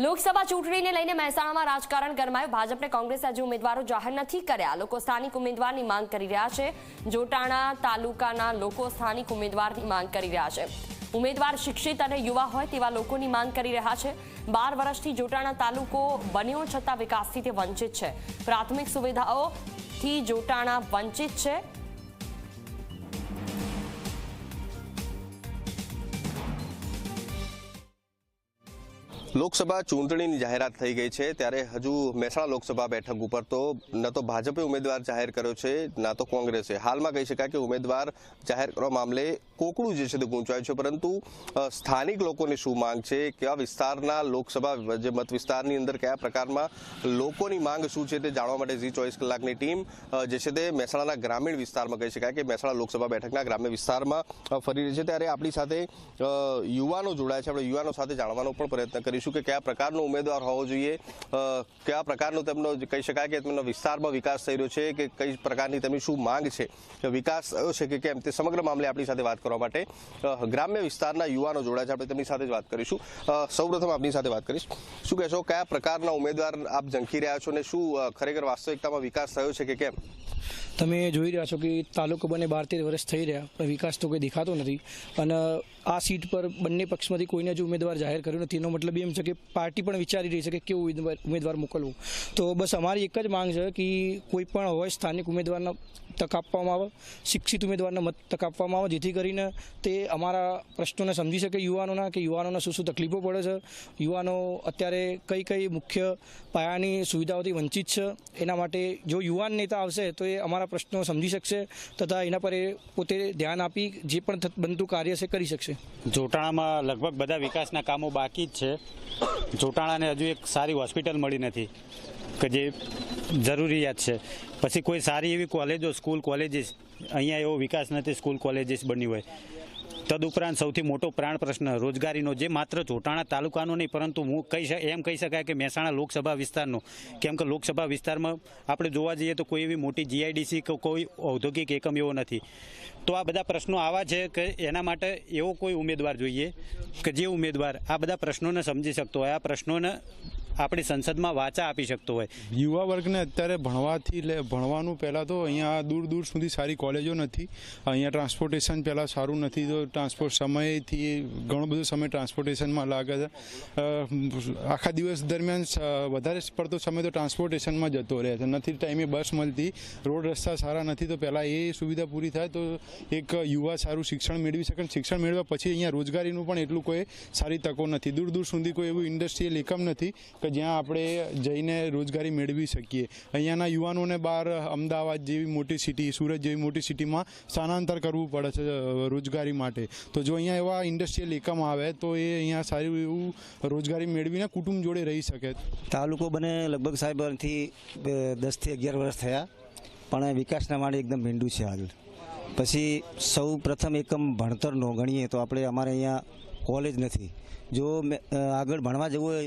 લોકસભા ચૂંટણીને લઈને મહેસાણામાં રાજકારણ ગરમાયું. ભાજપને કોંગ્રેસ હજુ ઉમેદવારો જાહેર નથી કર્યા. લોકો સ્થાનિક ઉમેદવારની માંગ કરી રહ્યા છે. જોટાણા તાલુકાના લોકો સ્થાનિક ઉમેદવારની માંગ કરી રહ્યા છે. ઉમેદવાર શિક્ષિત અને યુવા હોય તેવા લોકોની માંગ કરી રહ્યા છે. બાર વર્ષથી જોટાણા તાલુકો બન્યો છતાં વિકાસથી તે વંચિત છે. પ્રાથમિક સુવિધાઓથી જોટાણા વંચિત છે. લોકસભા ચૂંટણીની જાહેરાત થઈ ગઈ છે, ત્યારે હજુ મહેસાણા લોકસભા બેઠક ઉપર તો ન તો ભાજપે ઉમેદવાર જાહેર કર્યો છે, ના તો કોંગ્રેસે. હાલમાં કહી શકાય કે ઉમેદવાર જાહેર કરવા મામલે કોકડું જે છે તે ગૂંચાયું છે, પરંતુ સ્થાનિક લોકોની શું માંગ છે, કેવા વિસ્તારના લોકસભા જે મત વિસ્તારની અંદર કયા પ્રકારમાં લોકોની માંગ શું છે તે જાણવા માટે ઝી ચોવીસ કલાકની ટીમ જે છે તે મહેસાણાના ગ્રામીણ વિસ્તારમાં કહી શકાય કે મહેસાણા લોકસભા બેઠકના ગ્રામ્ય વિસ્તારમાં ફરી રહી છે. ત્યારે આપણી સાથે યુવાનો જોડાયા છે. આપણે યુવાનો સાથે જાણવાનો પણ પ્રયત્ન કરીશું. કે કયા પ્રકારનો ઉમેદવાર હોવો જોઈએ. કયા પ્રકારનો તેમનો કહી શકાય કે તેમનો વિસ્તારમાં વિકાસ થઈ રહ્યો છે કે કઈ પ્રકારની તેમની શું માંગ છે. વિકાસ થયો છે કે કેમ તે સમગ્ર મામલે આપણી સાથે વાત કરવા માટે ગ્રામ્ય વિસ્તારના યુવાનો જોડાયા છે. આપણે તેમની સાથે જ વાત કરીશું. સૌપ્રથમ આપની સાથે વાત કરીશ. શું કહેશો, કયા પ્રકારના ઉમેદવાર આપ ઝંખી રહ્યા છો અને શું ખરેખર વાસ્તવિકતામાં વિકાસ થયો છે કે કેમ? તમે જોઈ રહ્યા છો કે તાલુકો બને બાર તેર વર્ષ થઈ રહ્યા, પણ વિકાસ તો કોઈ દેખાતો નથી. અને આ સીટ પર બંને પક્ષમાંથી કોઈને જ ઉમેદવાર જાહેર કર્યું નથી. એનો મતલબ એમ છે કે પાર્ટી પણ વિચારી રહી છે કે કેવું ઉમેદવાર મોકલવું. તો બસ અમારી એક જ માંગ છે કે કોઈ પણ હોય સ્થાનિક ઉમેદવારને તક આપવામાં આવે, શિક્ષિત ઉમેદવારને મત તક આપવામાં આવે, જેથી કરીને તે અમારા પ્રશ્નોને સમજી શકે યુવાનોના કે યુવાનોને શું શું તકલીફો પડે છે. યુવાનો અત્યારે કઈ કઈ મુખ્ય પાયાની સુવિધાઓથી વંચિત છે, એના માટે જો યુવાન નેતા આવશે તો એ અમારા પ્રશ્નો સમજી શકશે તથા એના પર એ પોતે ધ્યાન આપી જે પણ બનતું કાર્ય છે કરી શકશે. જોટાણામાં લગભગ બધા વિકાસના કામો બાકી જ છે. જોટાણાને હજુ એક સારી હોસ્પિટલ મળી નથી, કે જે જરૂરિયાત છે. પછી કોઈ સારી એવી કોલેજો, સ્કૂલ, કોલેજીસ, અહીંયા એવો વિકાસ નથી, સ્કૂલ, કોલેજીસ બની હોય. તદુપરાંત સૌથી મોટો પ્રાણ પ્રશ્ન, રોજગારીનો જે માત્ર જોટાણા તાલુકાનો નહીં, પરંતુ હું કહી એમ કહી શકાય કે મહેસાણા લોકસભા વિસ્તારનો. કેમ કે લોકસભા વિસ્તારમાં આપણે જોવા જઈએ તો કોઈ એવી મોટી જીઆઈડીસી કે કોઈ ઔદ્યોગિક એકમ એવો નથી. તો આ બધા પ્રશ્નો આવા છે કે એના માટે એવો કોઈ ઉમેદવાર જોઈએ કે જે ઉમેદવાર આ બધા પ્રશ્નોને સમજી શકતો હોય. આ પ્રશ્નોને આપણી સંસદમાં વાચા આપી શકતો હોય. યુવા વર્ગને અત્યારે ભણવાથી લે, ભણવાનું પહેલાં તો અહીંયા દૂર દૂર સુધી સારી કોલેજો નથી. અહીંયા ટ્રાન્સપોર્ટેશન પહેલાં સારું નથી, તો ટ્રાન્સપોર્ટ સમયથી ઘણો બધો સમય ટ્રાન્સપોર્ટેશનમાં લાગે છે. આખા દિવસ દરમિયાન વધારે પડતો સમય તો ટ્રાન્સપોર્ટેશનમાં જતો રહે છે. નથી ટાઈમે બસ મળતી, રોડ રસ્તા સારા નથી, તો પહેલાં એ સુવિધા પૂરી થાય તો એક યુવા સારું શિક્ષણ મેળવી શકે શિક્ષણ મેળવ્યા પછી અહીંયા રોજગારીનું પણ એટલું કોઈ સારી તકો નથી. દૂર દૂર સુધી કોઈ એવું ઇન્ડસ્ટ્રીયલ એકમ નથી. કે જ્યાં આપણે જઈને રોજગારી મેળવી શકીએ. અહીંયાના યુવાનોને બહાર અમદાવાદ જેવી મોટી સિટી સુરત જેવી મોટી સિટીમાં સ્થાનાંતર કરવું પડે છે રોજગારી માટે. તો જો અહીંયા એવા ઇન્ડસ્ટ્રીયલ એકમ આવે, તો એ અહીંયા સારું એવું રોજગારી મેળવીને કુટુંબ જોડે રહી શકે. તાલુકો બને લગભગ સાહેબ, અહીંથી દસથી અગિયાર વર્ષ થયા, પણ વિકાસના માટે એકદમ ભીંડું છે હાલ. પછી સૌ પ્રથમ એકમ ભણતરનો ગણીએ તો આપણે અમારે અહીંયા કોલેજ નથી. જો આગળ ભણવા જવું હોય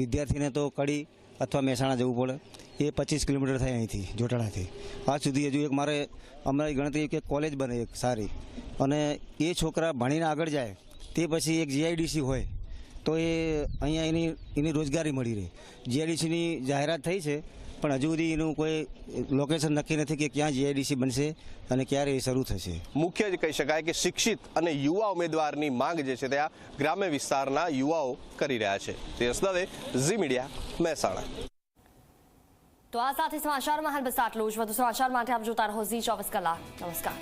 વિદ્યાર્થીને તો કડી અથવા મહેસાણા જવું પડે. એ પચીસ કિલોમીટર થાય અહીંથી, જોટાણાથી. આજ સુધી હજુ એક મારે અમારી ગણતરી કે કોલેજ બને એક સારી. અને એ છોકરા ભણીને આગળ જાય, તે પછી એક જીઆઈડીસી હોય, તો એ અહીંયા એની એની રોજગારી મળી રહે. જીઆઈડીસીની જાહેરાત થઈ છે પણ હજુ સુધી એનું કોઈ લોકેશન નક્કી નથી કે ક્યાં જીઆઈડીસી બનશે અને ક્યારે એ શરૂ થશે. મુખ્ય જ કહી શકાય કે શિક્ષિત અને યુવા ઉમેદવારની માંગ જે છે ત્યાં ગ્રામ્ય વિસ્તારના યુવાઓ કરી રહ્યા છે. તે દવે ઝી મીડિયા મહેસાણા. તો આ સાથે સમાચારમાં હાલ બસ આટલું જ. વધુ સમાચાર માટે આપ જોતા રહો ઝી ચોવીસ કલાક. નમસ્કાર.